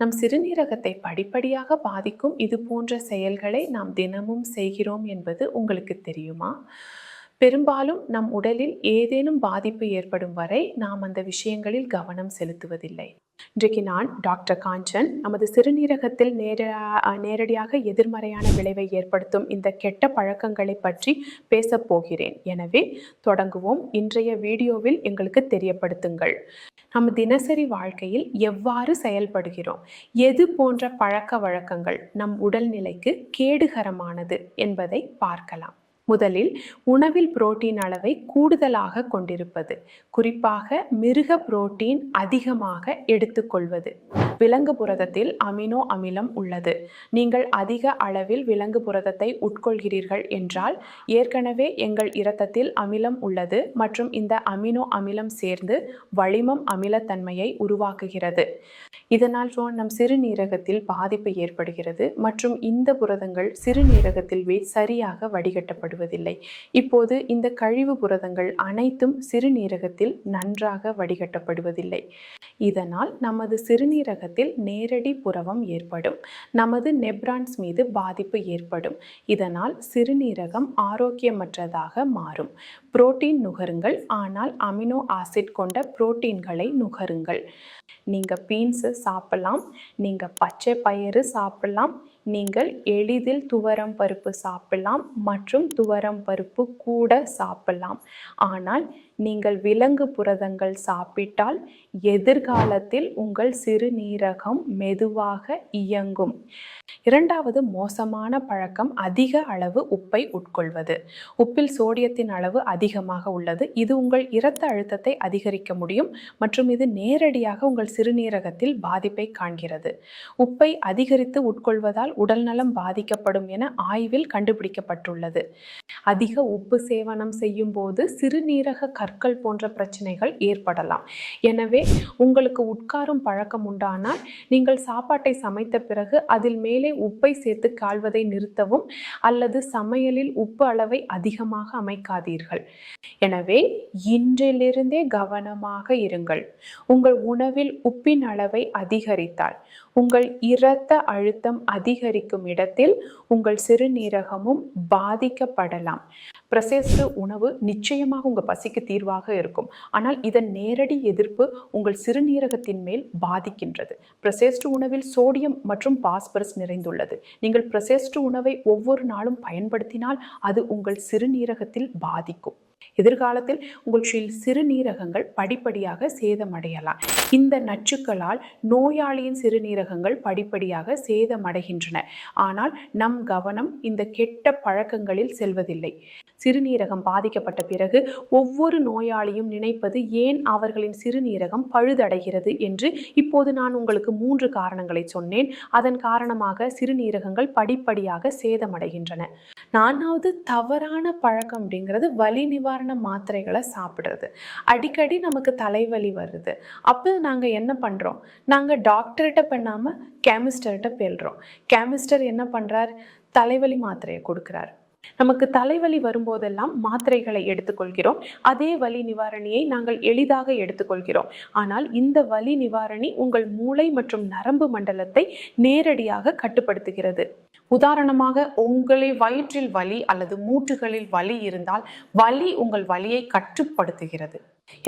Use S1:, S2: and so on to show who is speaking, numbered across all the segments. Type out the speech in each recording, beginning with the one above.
S1: நம் சிறுநீரகத்தை படிப்படியாக பாதிக்கும் இது போன்ற செயல்களை நாம் தினமும் செய்கிறோம் என்பது உங்களுக்கு தெரியுமா? பெரும்பாலும் நம் உடலில் ஏதேனும் பாதிப்பு ஏற்படும் வரை நாம் அந்த விஷயங்களில் கவனம் செலுத்துவதில்லை. இன்றைக்கு நான் டாக்டர் காஞ்சன். நமது சிறுநீரகத்தில் நேர நேரடியாக எதிர்மறையான விளைவை ஏற்படுத்தும் இந்த கெட்ட பழக்கங்களை பற்றி பேசப் போகிறேன். எனவே தொடங்குவோம். இன்றைய வீடியோவில் எங்களுக்கு தெரியப்படுத்துங்கள். நம்ம தினசரி வாழ்க்கையில் எவ்வாறு செயல்படுகிறோம்? எது போன்ற பழக்க வழக்கங்கள் நம் உடல்நிலைக்கு கேடுகரமானது என்பதை பார்க்கலாம். முதலில் உணவில் புரோட்டீன் அளவை கூடுதலாக கொண்டிருப்பது குறிப்பாக மிருக புரோட்டீன் அதிகமாக எடுத்துக்கொள்வது விலங்கு புரதத்தில் அமினோ அமிலம் உள்ளது. நீங்கள் அதிக அளவில் விலங்கு புரதத்தை உட்கொள்கிறீர்கள் என்றால் ஏற்கனவே எங்கள் இரத்தத்தில் அமிலம் உள்ளது மற்றும் இந்த அமினோ அமிலம் சேர்ந்து வளிமம் அமிலத்தன்மையை உருவாக்குகிறது. இதனால் நம் சிறுநீரகத்தில் பாதிப்பு ஏற்படுகிறது மற்றும் இந்த புரதங்கள் சிறுநீரகத்தில் சரியாக வடிகட்டப்படுவதில்லை இப்போது இந்த கழிவு புரதங்கள் அனைத்தும் சிறுநீரகத்தில் நன்றாக வடிகட்டப்படுவதில்லை. இதனால் நமது சிறுநீரகத்தில் நேரடி புரவம் ஏற்படும். நமது நெப்ரான்ஸ் மீது பாதிப்பு ஏற்படும். இதனால் சிறுநீரகம் ஆரோக்கியமற்றதாக மாறும். புரோட்டீன் நுகருங்கள் ஆனால் அமினோ ஆசிட் கொண்ட புரோட்டீன்களை நுகருங்கள். நீங்கள் பீன்ஸு சாப்பிடலாம். நீங்கள் பச்சை பயிறு சாப்பிடலாம். நீங்கள் எளிதில் துவரம் பருப்பு சாப்பிடலாம் மற்றும் துவரம் பருப்பு கூட சாப்பிடலாம். ஆனால் நீங்கள் விலங்கு புரதங்கள் சாப்பிட்டால் எதிர்காலத்தில் உங்கள் சிறுநீரகம் மெதுவாக இயங்கும். இரண்டாவது மோசமான பழக்கம் அதிக அளவு உப்பை உட்கொள்வது. உப்பில் சோடியத்தின் அளவு அதிகமாக உள்ளது. இது உங்கள் இரத்த அழுத்தத்தை அதிகரிக்க முடியும் மற்றும் இது நேரடியாக உங்கள் சிறுநீரகத்தில் பாதிப்பை காண்கிறது. உப்பை அதிகரித்து உட்கொள்வதால் உடல்நலம் பாதிக்கப்படும் என ஆய்வில் கண்டுபிடிக்கப்பட்டுள்ளது. அதிக உப்பு சேவனம் செய்யும் போது சிறுநீரக கற்கள் போன்ற பிரச்சனைகள் ஏற்படலாம். எனவே உங்களுக்கு உட்காரும் பழக்கம் உண்டானால் நீங்கள் சாப்பாட்டை சமைத்த பிறகு அதில் மேலே உப்பை சேர்த்து கால்வதை நிறுத்தவும் அல்லது சமையலில் உப்பு அளவை அதிகமாக அமைக்காதீர்கள். எனவே இன்றிலிருந்தே கவனமாக இருங்கள். உங்கள் உணவில் உப்பின் அளவை அதிகரித்தால் உங்கள் இரத்த அழுத்தம் அதிகரிக்கும் இடத்தில் உங்கள் சிறுநீரகமும் பாதிக்கப்படலாம். பிரசேஸ்டு உணவு நிச்சயமாக உங்கள் பசிக்கு தீர்வாக இருக்கும். ஆனால் இதன் நேரடி எதிர்ப்பு உங்கள் சிறுநீரகத்தின் மேல் பாதிக்கின்றது. பிரசேஸ்டு உணவில் சோடியம் மற்றும் பாஸ்பரஸ் நிறைந்துள்ளது. நீங்கள் பிரசேஸ்டு உணவை ஒவ்வொரு நாளும் பயன்படுத்தினால் அது உங்கள் சிறுநீரகத்தில் பாதிக்கும். எதிர்காலத்தில் உங்கள் சிறுநீரகங்கள் படிப்படியாக சேதமடையலாம். இந்த நச்சுக்களால் நோயாளியின் சிறுநீரகங்கள் படிப்படியாக சேதமடைகின்றன. ஆனால் நம் கவனம் இந்த கெட்ட பழக்கங்களில் செல்வதில்லை. சிறுநீரகம் பாதிக்கப்பட்ட பிறகு ஒவ்வொரு நோயாளியும் நினைப்பது ஏன் அவர்களின் சிறுநீரகம் பழுதடைகிறது என்று இப்போது நான் உங்களுக்கு மூன்று காரணங்களை சொன்னேன். அதன் காரணமாக சிறுநீரகங்கள் படிப்படியாக சேதமடைகின்றன. நானாவது தவறான பழக்கம் அப்படிங்கிறது வலி நிவாரண மாத்திரைகளை சாப்பிடுறது. அடிக்கடி நமக்கு தலைவலி வருது. அப்போ நாங்கள் என்ன பண்ணுறோம் நாங்கள் டாக்டர்கிட்ட பண்ணாமல் கெமிஸ்டர்கிட்ட பேல்றோம். கெமிஸ்டர் என்ன பண்ணுறார் தலைவலி மாத்திரையை கொடுக்குறார். நமக்கு தலைவலி வரும்போதெல்லாம் மாத்திரைகளை எடுத்துக்கொள்கிறோம். அதே வலி நிவாரணியை நாங்கள் எளிதாக எடுத்துக்கொள்கிறோம். ஆனால் இந்த வலி நிவாரணி உங்கள் மூளை மற்றும் நரம்பு மண்டலத்தை நேரடியாக கட்டுப்படுத்துகிறது. உதாரணமாக உங்களை வயிற்றில் வலி அல்லது மூட்டுகளில் வலி இருந்தால் வலி உங்கள் வலியை கட்டுப்படுத்துகிறது.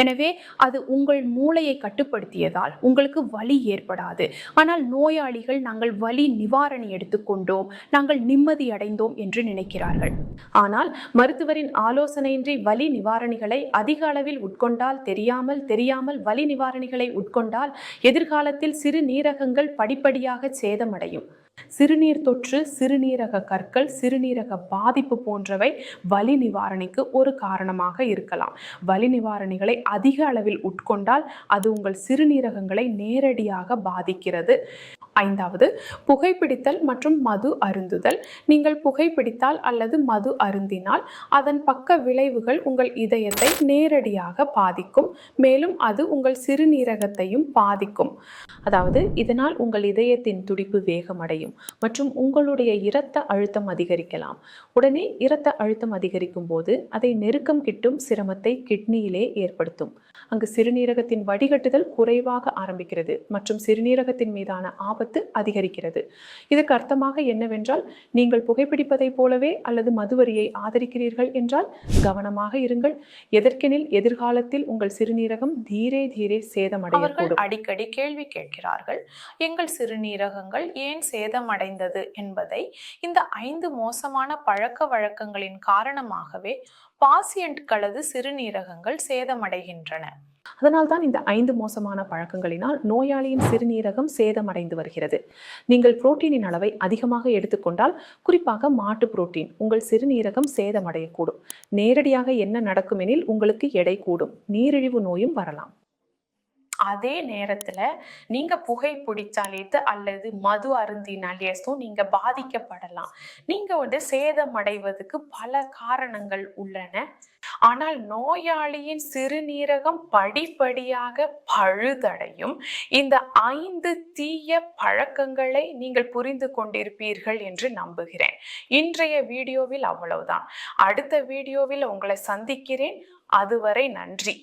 S1: எனவே அது உங்கள் மூளையை கட்டுப்படுத்தியதால் உங்களுக்கு வலி ஏற்படாது. ஆனால் நோயாளிகள் நாங்கள் வலி நிவாரணி எடுத்துக்கொண்டோம் நாங்கள் நிம்மதி அடைந்தோம் என்று நினைக்கிறார்கள். ஆனால் மருத்துவரின் ஆலோசனையின்றி வலி நிவாரணிகளை அதிக அளவில் உட்கொண்டால் தெரியாமல் தெரியாமல் வலி நிவாரணிகளை உட்கொண்டால் எதிர்காலத்தில் சிறு நீரகங்கள் படிப்படியாக சேதமடையும். சிறுநீர் தொற்று சிறுநீரக கற்கள் சிறுநீரக பாதிப்பு போன்றவை வலி நிவாரணிக்கு ஒரு காரணமாக இருக்கலாம். வலி நிவாரணிகளை அதிக அளவில் உட்கொண்டால் அது உங்கள் சிறுநீரகங்களை நேரடியாக பாதிக்கிறது. ஐந்தாவது புகைப்பிடித்தல் மற்றும் மது அருந்துதல். நீங்கள் புகைப்பிடித்தால் அல்லது மது அருந்தினால் அதன் பக்க விளைவுகள் உங்கள் இதயத்தை நேரடியாக பாதிக்கும். மேலும் அது உங்கள் சிறுநீரகத்தையும் பாதிக்கும். அதாவது இதனால் உங்கள் இதயத்தின் துடிப்பு வேகமடையும் மற்றும் உங்களுடைய இரத்த அழுத்தம் அதிகரிக்கலாம். உடனே இரத்த அழுத்தம் அதிகரிக்கும் போது அதை நெருக்கம் கிட்டும் சிரமத்தை கிட்னியிலே ஏற்படுத்தும். அங்கு சிறுநீரகத்தின் வடிகட்டுதல் குறைவாக ஆரம்பிக்கிறது மற்றும் சிறுநீரகத்தின் மீதான ஆபத்து ஆபத்து அதிகரிக்கிறது. இதற்கு அர்த்தமாக என்னவென்றால் நீங்கள் புகைப்பிடிப்பதைப் போலவே அல்லது மதுவரியை ஆதரிக்கிறீர்கள் என்றால் கவனமாக இருங்கள். எதற்கெனில் எதிர்காலத்தில் உங்கள் சிறுநீரகம் தீரே தீரே
S2: அவர்கள்
S1: சேதமடையக்கூடும்
S2: அடிக்கடி கேள்வி கேட்கிறார்கள் எங்கள் சிறுநீரகங்கள் ஏன் சேதமடைந்தது? என்பதை இந்த ஐந்து மோசமான பழக்க வழக்கங்களின் காரணமாகவே பாசியன்ட்களது சிறுநீரகங்கள் சேதமடைகின்றன.
S1: அதனால்தான் இந்த ஐந்து மோசமான பழக்கங்களினால் நோயாளியின் சிறுநீரகம் சேதமடைந்து வருகிறது. நீங்கள் புரோட்டீனின் அளவை அதிகமாக எடுத்துக்கொண்டால் குறிப்பாக மாட்டு புரோட்டீன் உங்கள் சிறுநீரகம் சேதமடையக்கூடும். நேரடியாக என்ன நடக்கும் எனில் உங்களுக்கு எடை கூடும். நீரிழிவு நோயும் வரலாம்.
S2: அதே நேரத்தில் நீங்கள் புகை பிடிச்சாலேத்து அல்லது மது அருந்தினாலேசும் நீங்கள் பாதிக்கப்படலாம். நீங்கள் வந்து சேதமடைவதற்கு பல காரணங்கள் உள்ளன. ஆனால் நோயாளியின் சிறுநீரகம் படிப்படியாக பழுதடையும். இந்த ஐந்து தீய பழக்கங்களை நீங்கள் புரிந்து கொண்டிருப்பீர்கள் என்று நம்புகிறேன். இன்றைய வீடியோவில் அவ்வளவுதான். அடுத்த வீடியோவில் உங்களை சந்திக்கிறேன். அதுவரை நன்றி.